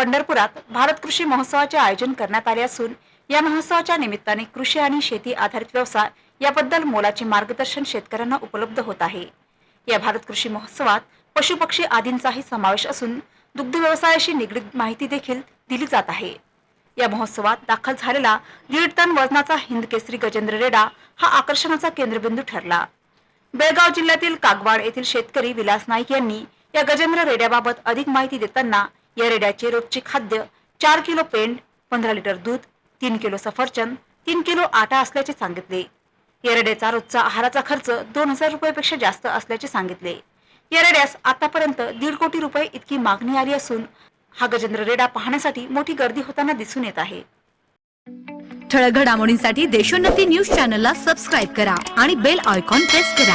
पंढरपुरात भारत कृषी महोत्सवाचे आयोजन करण्यात आले असून या महोत्सवाच्या निमित्ताने कृषी आणि शेती आधारित व्यवसाय याबद्दल मोलाचे मार्गदर्शन शेतकऱ्यांना उपलब्ध होत आहे. या भारत कृषी महोत्सवात पशुपक्षी आदींचाही समावेश असून दुग्ध व्यवसायाशी निगडीत माहिती देखील दिली जात आहे. या महोत्सवात दाखल झालेला दीड टन वजनाचा हिंद केसरी गजेंद्र रेडा हा आकर्षणाचा केंद्रबिंदू ठरला. बेळगाव जिल्ह्यातील कागवाड येथील शेतकरी विलास नाईक यांनी या गजेंद्र रेड्याबाबत अधिक माहिती देताना येरड्याचे रोजचे खाद्य चार किलो पेंट पंधरा लिटर दूध तीन किलो सफरचंद तीन किलो आटा असल्याचे सांगितले. येरड्याचा रोजचा आहाराचा खर्च दोन हजार रुपयापेक्षा जास्त असल्याचे सांगितले. येरड्यास आतापर्यंत दीड कोटी रुपये इतकी मागणी आली असून हा गजेंद्र रेडा पाहण्यासाठी मोठी गर्दी होताना दिसून येत आहे. ठळक घडामोडींसाठी देशोन्नती न्यूज चॅनलला सबस्क्राईब करा आणि बेल आयकॉन प्रेस करा.